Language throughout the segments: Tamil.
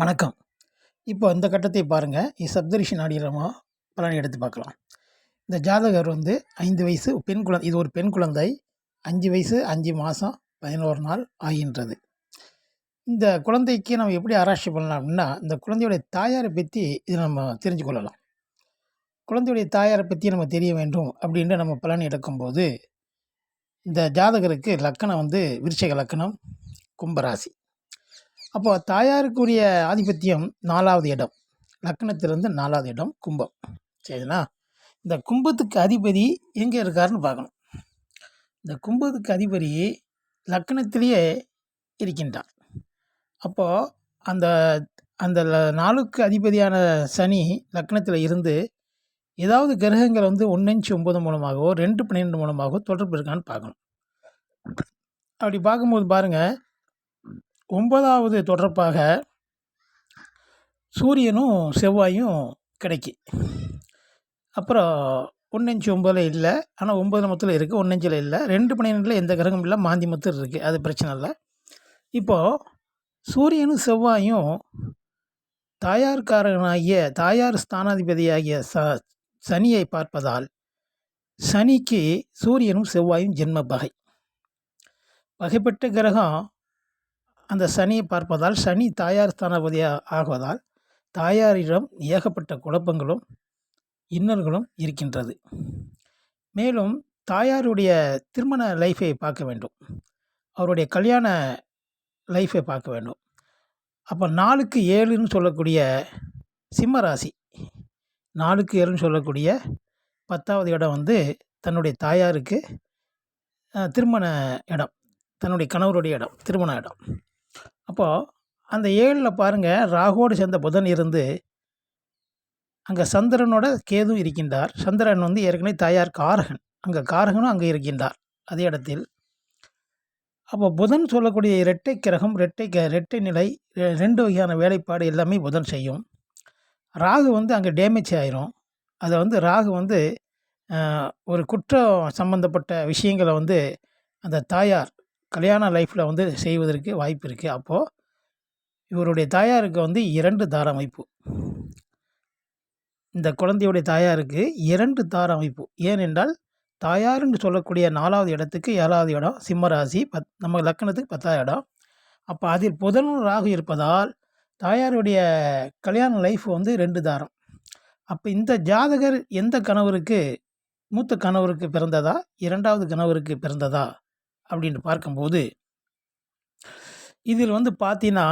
வணக்கம். இப்போ அந்த கட்டத்தை பாருங்கள் இது சப்தரிஷி நாடிரமா பலனை எடுத்து பார்க்கலாம். இந்த ஜாதகர் வந்து ஐந்து வயசு பெண் குழந்தை இது ஒரு பெண் குழந்தை. அஞ்சு வயசு அஞ்சு மாதம் பதினோரு நாள் ஆகின்றது. இந்த குழந்தைக்கு நம்ம எப்படி ஆராய்ச்சி பண்ணலாம் அப்படின்னா இந்த குழந்தையுடைய தாயாரை பற்றி இது நம்ம தெரிஞ்சு கொள்ளலாம். குழந்தையுடைய தாயாரை பற்றி நம்ம தெரிய வேண்டும் அப்படின்ட்டு நம்ம பலன் எடுக்கும்போது இந்த ஜாதகருக்கு லக்கணம் வந்து விருச்சக லக்கணம் கும்பராசி. அப்போ தாயாருக்குரிய ஆதிபத்தியம் நாலாவது இடம். லக்னத்திலிருந்து நாலாவது இடம் கும்பம். சரிங்களா? இந்த கும்பத்துக்கு அதிபதி எங்கே இருக்காருன்னு பார்க்கணும். இந்த கும்பத்துக்கு அதிபதி லக்னத்திலேயே இருக்கின்றார். அப்போது அந்த அந்த நாளுக்கு அதிபதியான சனி லக்னத்தில் இருந்து ஏதாவது கிரகங்கள் வந்து ஒன்றஞ்சு ஒம்பது மூலமாகவோ ரெண்டு பன்னிரெண்டு மூலமாகவோ தொடர்பு இருக்கான்னு பார்க்கணும். அப்படி பார்க்கும்போது பாருங்கள் ஒன்பதாவது தொடர்பாக சூரியனும் செவ்வாயும் கிடைக்கி. அப்புறம் ஒன்னஞ்சு ஒம்பதில் இல்லை. ஆனால் ஒம்பது மத்தில் இருக்குது ஒன்னஞ்சில் இல்லை. ரெண்டு பன்னிரெண்டில் எந்த கிரகமும் இல்லை. மாந்தி மத்தில் இருக்குது அது பிரச்சனை இல்லை. இப்போது சூரியனும் செவ்வாயும் தாயார்காரனாகிய தாயார் ஸ்தானாதிபதியாகிய ச சனியை பார்ப்பதால் சனிக்கு சூரியனும் செவ்வாயும் ஜென்ம பகை. பகைப்பட்ட கிரகம் அந்த சனியை பார்ப்பதால் சனி தாயார் ஸ்தானாபதியாக ஆகுவதால் தாயாரிடம் ஏகப்பட்ட குழப்பங்களும் இன்னல்களும் இருக்கின்றது. மேலும் தாயாருடைய திருமண லைஃபை பார்க்க வேண்டும். அவருடைய கல்யாண லைஃபை பார்க்க வேண்டும். அப்போ நாலுக்கு ஏழுன்னு சொல்லக்கூடிய சிம்ம ராசி நாலுக்கு ஏழுன்னு சொல்லக்கூடிய பத்தாவது இடம் வந்து தன்னுடைய தாயாருக்கு திருமண இடம் தன்னுடைய கணவருடைய இடம் திருமண இடம். அப்போது அந்த ஏழில் பாருங்கள் ராகுவோடு சேர்ந்த புதன் இருந்து அங்கே சந்திரனோட கேது இருக்கின்றார். சந்திரன் வந்து ஏற்கனவே தாயார் காரகன் அங்கே காரகனும் அங்கே இருக்கின்றார் அதே இடத்தில். அப்போ புதன் சொல்லக்கூடிய இரட்டை கிரகம் இரட்டை க இரட்டை நிலை ரெ- ரெண்டு வகையான வேலைப்பாடு எல்லாமே புதன் செய்யும். ராகு வந்து அங்கே டேமேஜ் ஆயிரும். அதை வந்து ராகு வந்து ஒரு குற்றம் சம்பந்தப்பட்ட விஷயங்களை வந்து அந்த தாயார் கல்யாண லைஃப்பில் வந்து செய்வதற்கு வாய்ப்பு இருக்குது அப்போது இவருடைய தாயாருக்கு வந்து இரண்டு தார அமைப்பு. இந்த குழந்தையுடைய தாயாருக்கு இரண்டு தார அமைப்பு. ஏனென்றால் தாயார்னு சொல்லக்கூடிய நாலாவது இடத்துக்கு ஏழாவது இடம் சிம்மராசி பத் நம்ம லக்கணத்துக்கு பத்தாவது இடம். அப்போ அதில் புதனும் ராகு இருப்பதால் தாயாருடைய கல்யாண லைஃப் வந்து ரெண்டு தாரம். அப்போ இந்த ஜாதகர் எந்த கணவருக்கு மூத்த கணவருக்கு பிறந்ததா இரண்டாவது கணவருக்கு பிறந்ததா? அப்படின்னு பார்க்கும்போது இதில் வந்து பார்த்தீங்கன்னா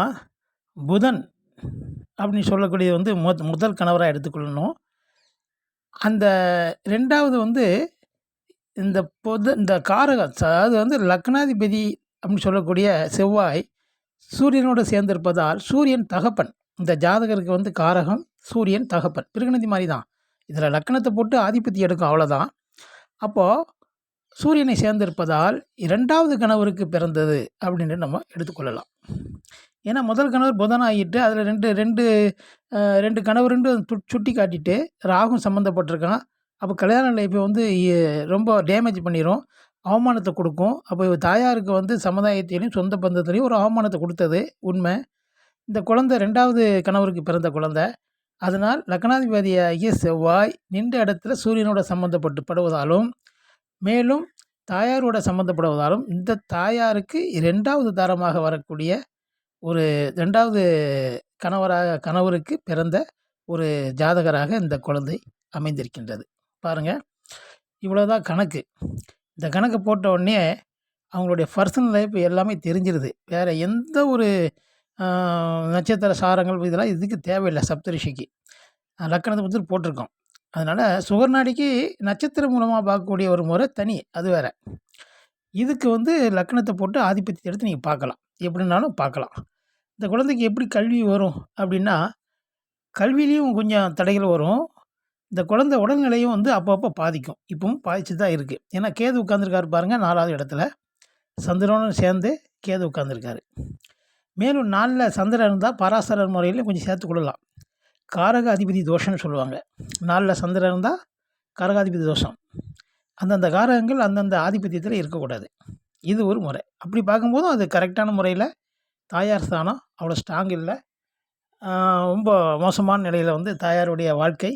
புதன் அப்படின்னு சொல்லக்கூடியது வந்து முத் முதல் கணவராக எடுத்துக்கொள்ளணும். அந்த ரெண்டாவது வந்து இந்த பொது இந்த காரக அதாவது வந்து லக்னாதிபதி அப்படின்னு சொல்லக்கூடிய செவ்வாய் சூரியனோடு சேர்ந்திருப்பதால் சூரியன் தகப்பன். இந்த ஜாதகருக்கு வந்து காரகம் சூரியன் தகப்பன். பிருகநதி மாதிரி தான் இதில் லக்னத்தை போட்டு ஆதிபத்தி எடுக்கும் அவ்வளோதான் அப்போது சூரியனை சேர்ந்திருப்பதால் இரண்டாவது கணவருக்கு பிறந்தது அப்படின்னு நம்ம எடுத்துக்கொள்ளலாம். ஏன்னா முதல் கணவர் புதன் ஆகிட்டு அதில் ரெண்டு ரெண்டு ரெண்டு கணவருண்டு து- சுட்டி காட்டிட்டு ராகும் சம்மந்தப்பட்டிருக்கான் அப்போ கல்யாண லைஃப்பை வந்து ரொம்ப டேமேஜ் பண்ணிடும் அவமானத்தை கொடுக்கும். அப்போ இவ தாயாருக்கு வந்து சமுதாயத்திலையும் சொந்த பந்தத்துலேயும் ஒரு அவமானத்தை கொடுத்தது. உண்மை. இந்த குழந்தை ரெண்டாவது கணவருக்கு பிறந்த குழந்தை. அதனால் லக்னாதிபதியாகிய செவ்வாய் நின்ற இடத்துல சூரியனோட சம்மந்தப்பட்டு படுவதாலும் மேலும் தாயாரோட சம்மந்தப்படுவதாலும் இந்த தாயாருக்கு இரண்டாவது தாரமாக வரக்கூடிய ஒரு ரெண்டாவது கணவராக கணவருக்கு பிறந்த ஒரு ஜாதகராக இந்த குழந்தை அமைந்திருக்கின்றது. பாருங்கள் இவ்வளோதான் கணக்கு. இந்த கணக்கு போட்ட உடனே அவங்களுடைய பர்சனல் லைஃப் எல்லாமே தெரிஞ்சிருது. வேறு எந்த ஒரு நட்சத்திர சாரங்கள் இதெல்லாம் இதுக்கு தேவையில்லை. சப்தரிஷிக்கு அஹ் லக்கணத்தை பற்றி போட்டிருக்கோம். அதனால் சுகர்நாடிக்கு நட்சத்திரம் மூலமாக பார்க்கக்கூடிய ஒரு முறை தனி அது வேறு. இதுக்கு வந்து லக்கணத்தை போட்டு ஆதிபத்தியத்தை எடுத்து நீங்கள் பார்க்கலாம். எப்படின்னாலும் பார்க்கலாம். இந்த குழந்தைக்கு எப்படி கல்வி வரும் அப்படின்னா கல்வியிலையும் கொஞ்சம் தடைகள் வரும். இந்த குழந்தை உடல்நிலையும் வந்து அப்பப்போ பாதிக்கும். இப்பவும் பாதிச்சு தான் இருக்குது ஏன்னா கேது உட்காந்துருக்காரு பாருங்கள் நாலாவது இடத்துல. சந்திரனும் சேர்ந்து கேது உட்காந்துருக்காரு மேலும் நாளில் சந்திரன் இருந்தால் பராசரர் முறையில் கொஞ்சம் சேர்த்து கொள்ளலாம். காரக அதிபதி தோஷம்னு சொல்லுவாங்க. நாளில் சந்திரன் இருந்தால் காரகாதிபதி தோஷம். அந்தந்த காரகங்கள் அந்தந்த ஆதிபத்தியத்தில் இருக்கக்கூடாது. இது ஒரு முறை. அப்படி பார்க்கும்போதும் அது கரெக்டான முறையில் தாயார் ஸ்தானம் அவ்வளோ ஸ்ட்ராங் இல்லை. ரொம்ப மோசமான நிலையில் வந்து தாயாருடைய வாழ்க்கை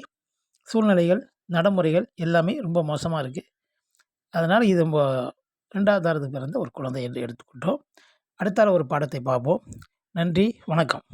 சூழ்நிலைகள் நடைமுறைகள் எல்லாமே ரொம்ப மோசமாக இருக்குது அதனால் இது ரொம்ப ரெண்டாவது பிறந்த ஒரு குழந்தை என்று எடுத்துக்கிட்டோம் அடுத்தால ஒரு பாடத்தை பார்ப்போம். நன்றி வணக்கம்.